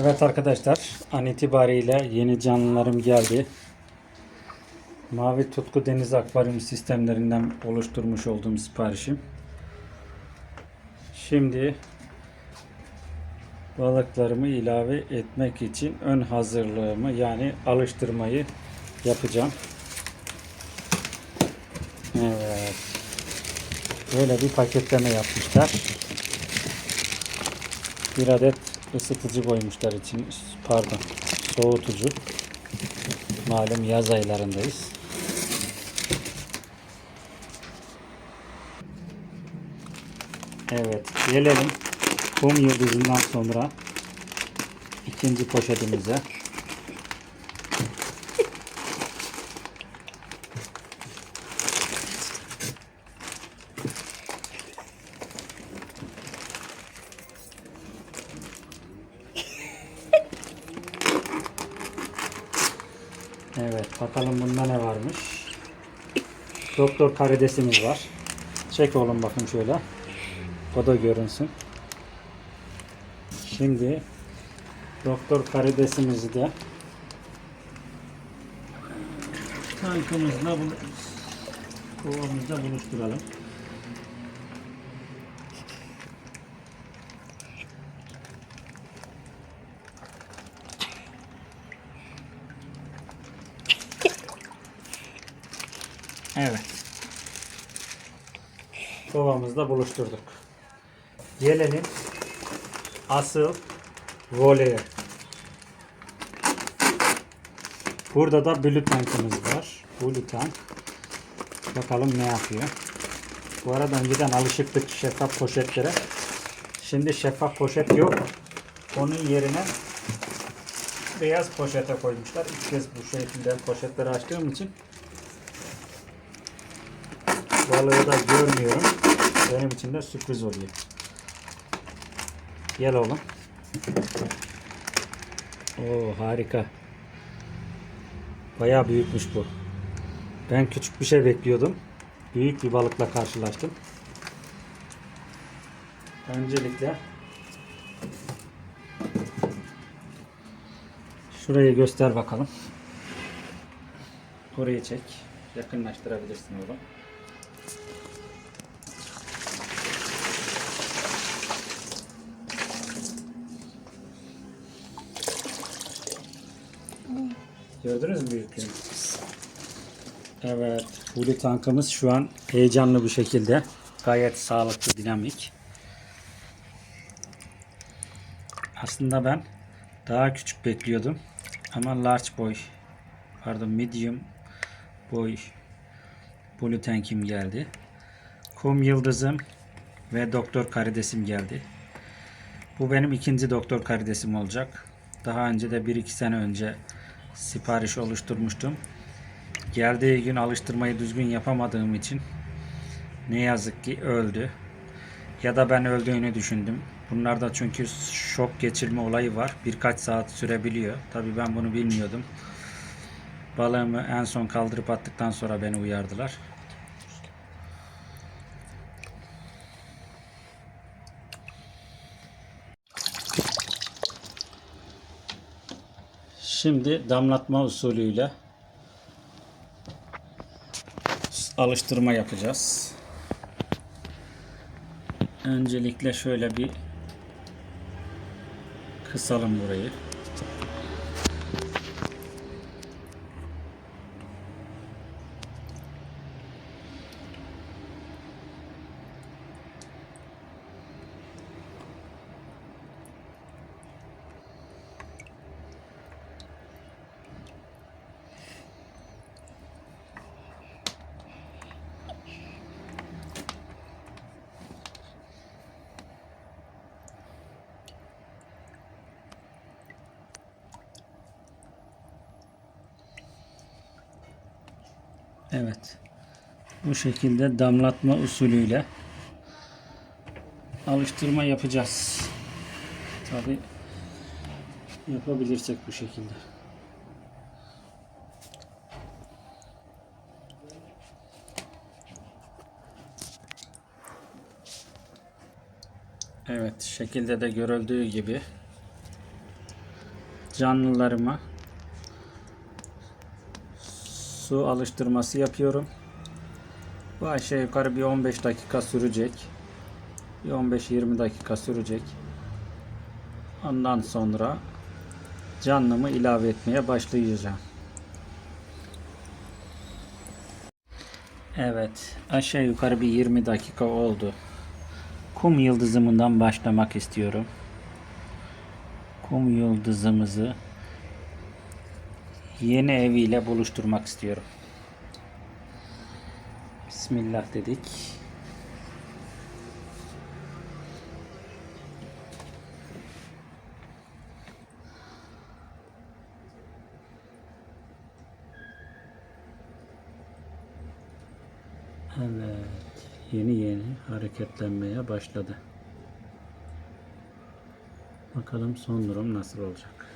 Evet arkadaşlar an itibariyle yeni canlılarım geldi. Mavi Tutku Deniz Akvaryum sistemlerinden oluşturmuş olduğum siparişim. Şimdi balıklarımı ilave etmek için ön hazırlığımı yani alıştırmayı yapacağım. Evet. Böyle bir paketleme yapmışlar. Bir adet ısıtıcı koymuşlar için pardon soğutucu. Malum yaz aylarındayız. Evet gelelim kum yıldızından sonra ikinci poşetimize. Evet bakalım bunda ne varmış. Doktor karidesimiz var. Çek oğlum bakın şöyle. O da görünsün. Şimdi doktor karidesimizi de tankımızla bul kovamızda buluşturalım. Evet. Kovamızda buluşturduk. Gelelim asıl voleye. Burada da blue tankımız var. Blue tank. Bakalım ne yapıyor. Bu arada önceden alışıktık şeffaf poşetlere. Şimdi şeffaf poşet yok. Onun yerine beyaz poşete koymuşlar. İlk kez bu şekilde poşetleri açtığım için balığı da görmüyorum. Benim için de sürpriz oluyor. Gel oğlum. Oo harika. Bayağı büyükmüş bu. Ben küçük bir şey bekliyordum. Büyük bir balıkla karşılaştım. Öncelikle şurayı göster bakalım. Orayı çek. Yakınlaştırabilirsin oğlum. Gördünüz mü büyüklüğünü? Evet. Huli tankımız şu an heyecanlı bir şekilde. Gayet sağlıklı, dinamik. Aslında ben daha küçük bekliyordum. Ama large boy, pardon medium boy blue tankim geldi. Kum yıldızım ve doktor karidesim geldi. Bu benim ikinci doktor karidesim olacak. Daha önce de 1-2 sene önce sipariş oluşturmuştum. Geldiği gün alıştırmayı düzgün yapamadığım için ne yazık ki öldü. Ya da ben öldüğünü düşündüm. Bunlarda çünkü şok geçirme olayı var. Birkaç saat sürebiliyor. Tabii ben bunu bilmiyordum. Balığımı en son kaldırıp attıktan sonra beni uyardılar. Şimdi damlatma usulüyle alıştırma yapacağız. Öncelikle şöyle bir kısalım burayı. Evet. Bu şekilde damlatma usulüyle alıştırma yapacağız. Tabi yapabilirsek bu şekilde. Evet, şekilde de görüldüğü gibi canlılarıma su alıştırması yapıyorum. Bu aşağı yukarı bir 15 dakika sürecek. Bir 15-20 dakika sürecek. Ondan sonra canlımı ilave etmeye başlayacağım. Evet, aşağı yukarı bir 20 dakika oldu. Kum yıldızımından başlamak istiyorum. Kum yıldızımızı yeni eviyle buluşturmak istiyorum. Bismillah dedik. Evet, yeni yeni hareketlenmeye başladı. Bakalım son durum nasıl olacak.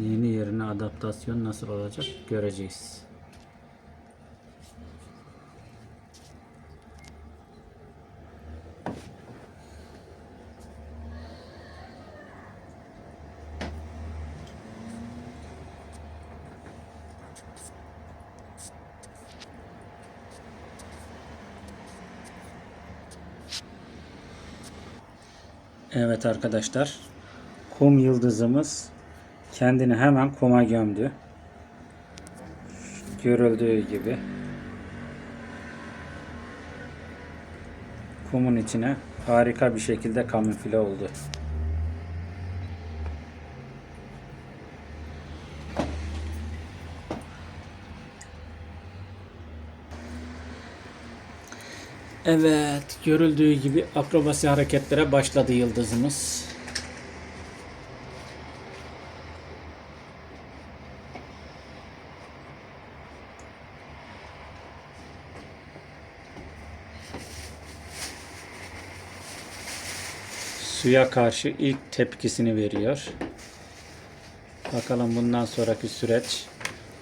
Yeni yerine adaptasyon nasıl olacak göreceğiz. Evet arkadaşlar. Kum yıldızımız kendini hemen kuma gömdü. Görüldüğü gibi. Kumun içine harika bir şekilde kamufle oldu. Evet, görüldüğü gibi akrobasi hareketlere başladı yıldızımız. Suya karşı ilk tepkisini veriyor. Bakalım bundan sonraki süreç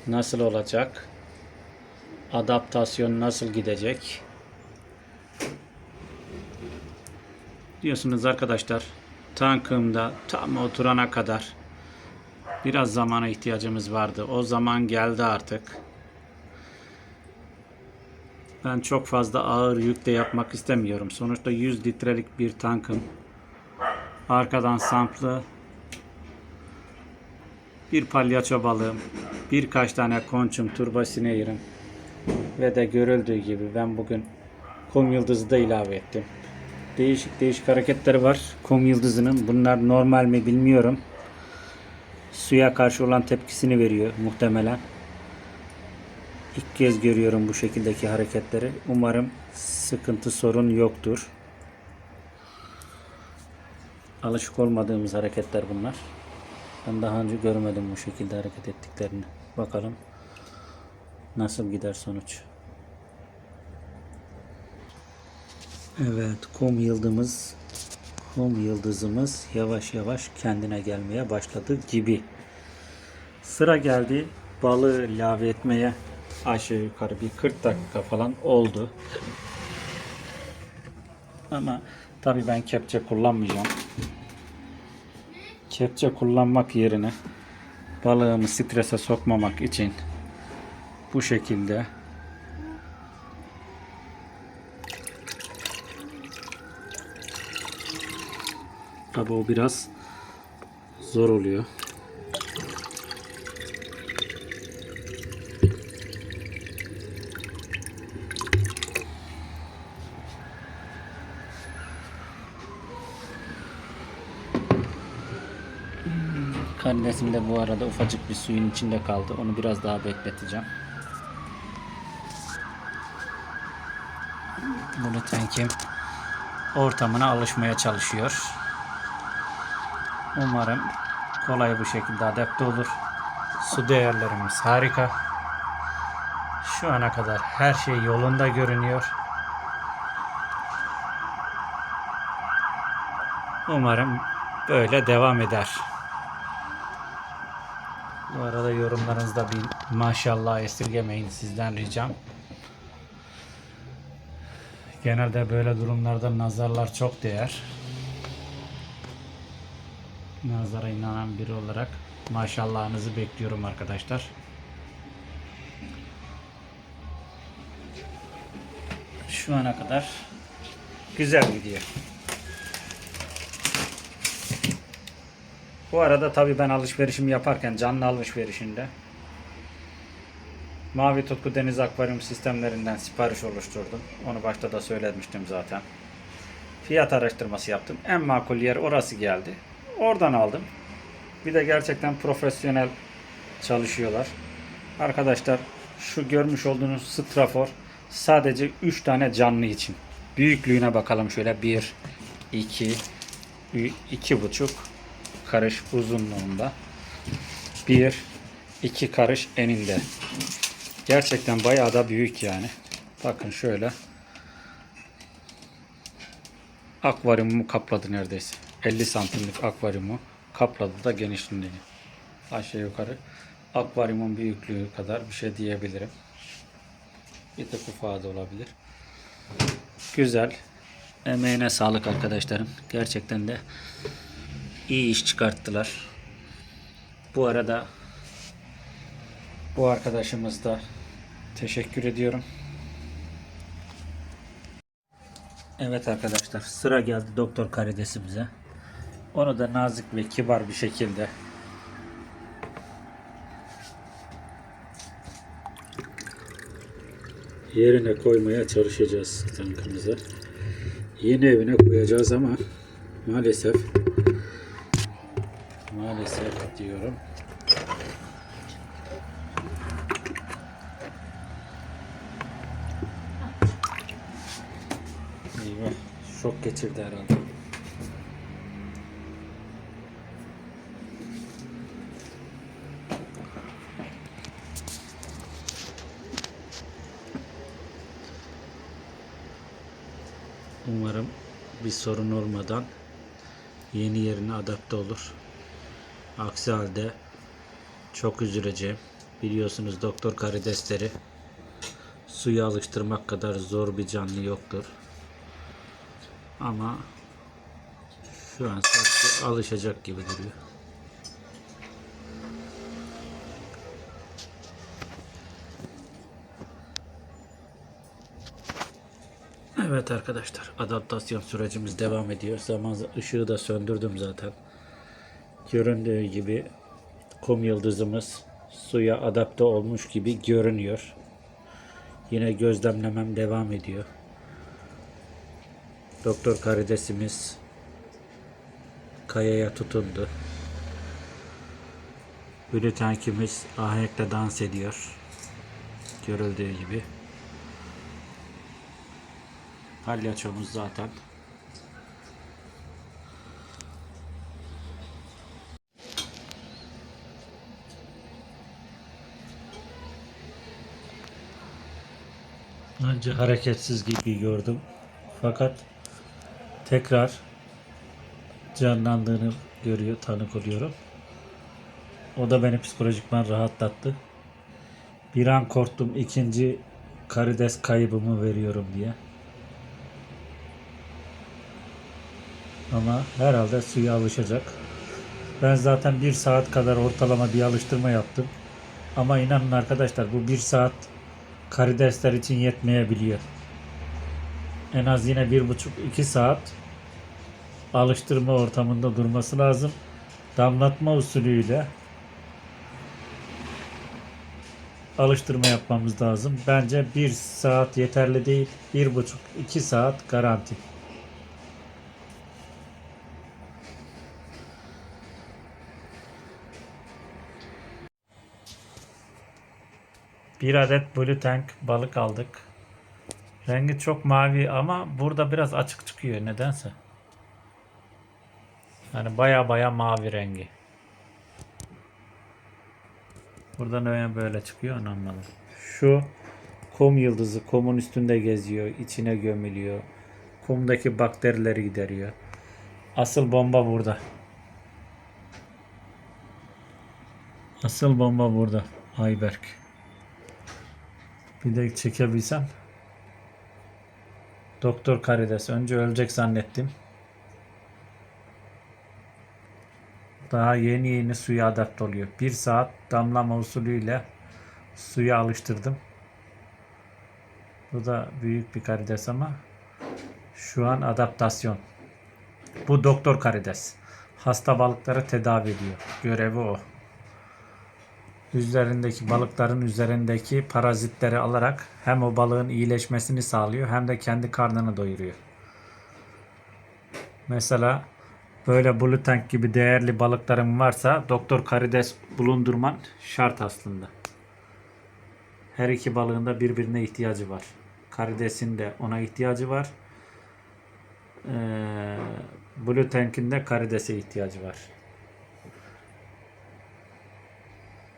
nasıl olacak? Adaptasyon nasıl gidecek? Diyorsunuz arkadaşlar tankımda tam oturana kadar biraz zamana ihtiyacımız vardı. O zaman geldi artık. Ben çok fazla ağır yük de yapmak istemiyorum. Sonuçta 100 litrelik bir tankım. Arkadan samplı bir palyaço balığım, birkaç tane konçum, turba sineğirim ve de görüldüğü gibi ben bugün kum yıldızı da ilave ettim. Değişik değişik hareketleri var kum yıldızının. Bunlar normal mi bilmiyorum. Suya karşı olan tepkisini veriyor muhtemelen. İlk kez görüyorum bu şekildeki hareketleri. Umarım sıkıntı sorun yoktur. Alışık olmadığımız hareketler bunlar. Ben daha önce görmedim bu şekilde hareket ettiklerini. Bakalım nasıl gider sonuç. Evet, kum yıldızımız kum yıldızımız yavaş yavaş kendine gelmeye başladı gibi. Sıra geldi balığı ilave etmeye. Aşağı yukarı bir 40 dakika falan oldu. Ama tabii ben kepçe kullanmayacağım. Kepçe kullanmak yerine balığımı strese sokmamak için bu şekilde Tabi o biraz zor oluyor. Karidesim de bu arada ufacık bir suyun içinde kaldı. Onu biraz daha bekleteceğim. Bunu tenkim ortamına alışmaya çalışıyor. Umarım kolay bu şekilde adapte olur. Su değerlerimiz harika. Şu ana kadar her şey yolunda görünüyor. Umarım böyle devam eder. Bu arada yorumlarınızda bir maşallah esirgemeyin sizden ricam. Genelde böyle durumlarda nazarlar çok değer. Nazara inanan biri olarak maşallahınızı bekliyorum arkadaşlar. Şu ana kadar güzel gidiyor. Bu arada tabii ben alışverişimi yaparken canlı alışverişinde Mavi Tutku Deniz Akvaryum sistemlerinden sipariş oluşturdum. Onu başta da söylemiştim zaten. Fiyat araştırması yaptım. En makul yer orası geldi. Oradan aldım. Bir de gerçekten profesyonel çalışıyorlar. Arkadaşlar şu görmüş olduğunuz strafor sadece 3 tane canlı için. Büyüklüğüne bakalım şöyle 1 2 2,5 karış uzunluğunda. 1 2 karış eninde. Gerçekten bayağı da büyük yani. Bakın şöyle. Akvaryumumu kapladı neredeyse. 50 santimlik akvaryumu kapladı da genişliğini. Aşağı yukarı akvaryumun büyüklüğü kadar bir şey diyebilirim. Bir tık ufağı da olabilir. Güzel. Emeğine sağlık arkadaşlarım. Gerçekten de iyi iş çıkarttılar. Bu arada bu arkadaşımız da teşekkür ediyorum. Evet arkadaşlar sıra geldi doktor karidesimize. Onu da nazik ve kibar bir şekilde yerine koymaya çalışacağız tankımızı. Yeni evine koyacağız ama maalesef diyorum Eyvah. Şok geçirdi herhalde. Umarım bir sorun olmadan yeni yerine adapte olur. Aksi halde çok üzüleceğim. Biliyorsunuz doktor karidesleri suya alıştırmak kadar zor bir canlı yoktur. Ama şu an sadece alışacak gibi duruyor. Evet arkadaşlar adaptasyon sürecimiz devam ediyor. Zaman ışığı da söndürdüm zaten. Göründüğü gibi kum yıldızımız suya adapte olmuş gibi görünüyor. Yine gözlemlemem devam ediyor. Doktor karidesimiz kayaya tutundu. Blue tankimiz ahenkle dans ediyor. Görüldüğü gibi. Palyaçomuz zaten. Önce hareketsiz gibi gördüm. Fakat tekrar canlandığını görüyor, tanık oluyorum. O da beni psikolojikman rahatlattı. Bir an korktum ikinci karides kaybımı veriyorum diye. Ama herhalde suya alışacak. Ben zaten bir saat kadar ortalama bir alıştırma yaptım. Ama inanın arkadaşlar bu bir saat karidesler için yetmeyebiliyor. En az yine bir buçuk iki saat alıştırma ortamında durması lazım. Damlatma usulüyle alıştırma yapmamız lazım. Bence bir saat yeterli değil. Bir buçuk iki saat garanti. Bir adet Blue Tank balık aldık. Rengi çok mavi ama burada biraz açık çıkıyor nedense. Yani baya baya mavi rengi. Buradan öyle böyle çıkıyor onu. Şu kum yıldızı kumun üstünde geziyor, içine gömülüyor. Kumdaki bakterileri gideriyor. Asıl bomba burada. Asıl bomba burada. Ayberk. Bir de çekebilsem. Doktor karides. Önce ölecek zannettim. Daha yeni yeni suya adapte oluyor. Bir saat damlama usulüyle suya alıştırdım. Bu da büyük bir karides ama şu an adaptasyon. Bu doktor karides. Hasta balıkları tedavi ediyor. Görevi o. Üzerindeki balıkların üzerindeki parazitleri alarak hem o balığın iyileşmesini sağlıyor hem de kendi karnını doyuruyor. Mesela böyle blue tank gibi değerli balıkların varsa doktor karides bulundurman şart aslında. Her iki balığın da birbirine ihtiyacı var. Karidesin de ona ihtiyacı var. Ee, blue tank'in de karidese ihtiyacı var.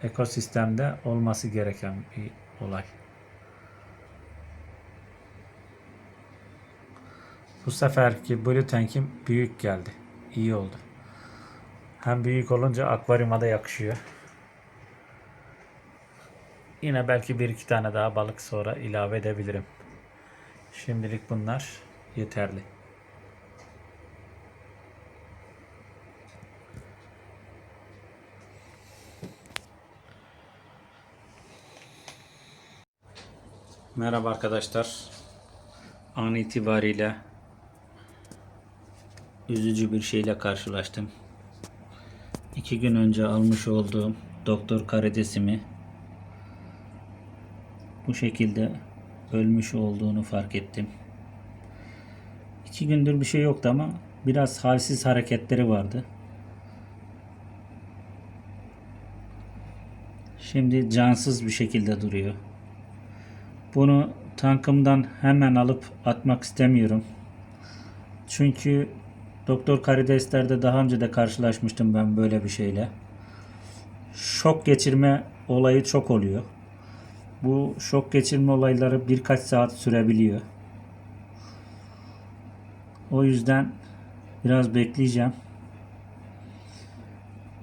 Ekosistemde olması gereken bir olay. Bu seferki Blue Tank'im büyük geldi. İyi oldu. Hem büyük olunca akvaryuma da yakışıyor. Yine belki bir iki tane daha balık sonra ilave edebilirim. Şimdilik bunlar yeterli. Merhaba arkadaşlar. An itibariyle üzücü bir şeyle karşılaştım. İki gün önce almış olduğum doktor karidesimi bu şekilde ölmüş olduğunu fark ettim. İki gündür bir şey yoktu ama biraz halsiz hareketleri vardı. Şimdi cansız bir şekilde duruyor. Bunu tankımdan hemen alıp atmak istemiyorum. Çünkü Doktor Karidesler'de daha önce de karşılaşmıştım ben böyle bir şeyle. Şok geçirme olayı çok oluyor. Bu şok geçirme olayları birkaç saat sürebiliyor. O yüzden biraz bekleyeceğim.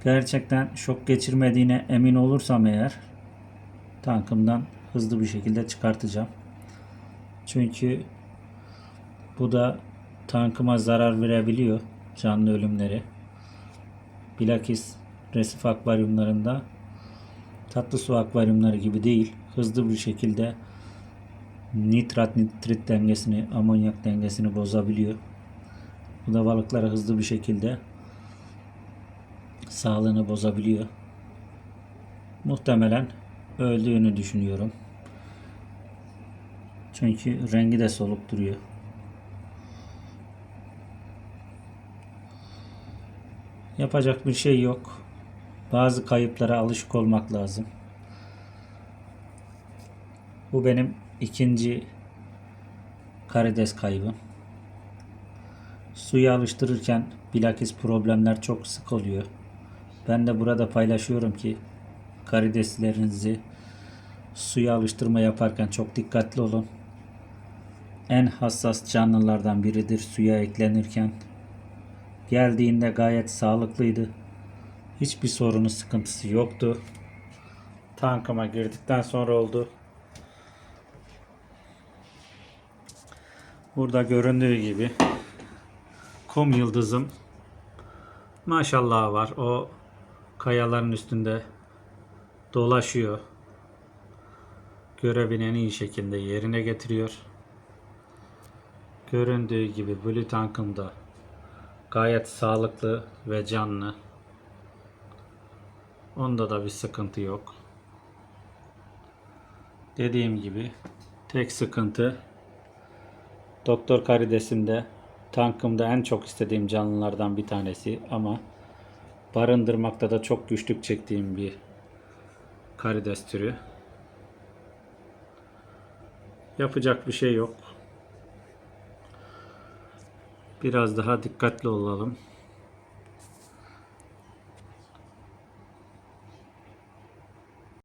Gerçekten şok geçirmediğine emin olursam eğer tankımdan hızlı bir şekilde çıkartacağım. Çünkü bu da tankıma zarar verebiliyor canlı ölümleri. Bilakis resif akvaryumlarında tatlı su akvaryumları gibi değil. Hızlı bir şekilde nitrat nitrit dengesini, amonyak dengesini bozabiliyor. Bu da balıklara hızlı bir şekilde sağlığını bozabiliyor. Muhtemelen öldüğünü düşünüyorum. Çünkü rengi de soluk duruyor. Yapacak bir şey yok. Bazı kayıplara alışık olmak lazım. Bu benim ikinci karides kaybım. Suya alıştırırken bilakis problemler çok sık oluyor. Ben de burada paylaşıyorum ki karideslerinizi suya alıştırma yaparken çok dikkatli olun. En hassas canlılardan biridir suya eklenirken. Geldiğinde gayet sağlıklıydı. Hiçbir sorunu sıkıntısı yoktu. Tankıma girdikten sonra oldu. Burada göründüğü gibi kum yıldızım maşallah var. O kayaların üstünde dolaşıyor. Görevini en iyi şekilde yerine getiriyor. Göründüğü gibi Blue tankım da gayet sağlıklı ve canlı. Onda da bir sıkıntı yok. Dediğim gibi tek sıkıntı Doktor Karides'imde tankımda en çok istediğim canlılardan bir tanesi ama barındırmakta da çok güçlük çektiğim bir karides türü. Yapacak bir şey yok. Biraz daha dikkatli olalım.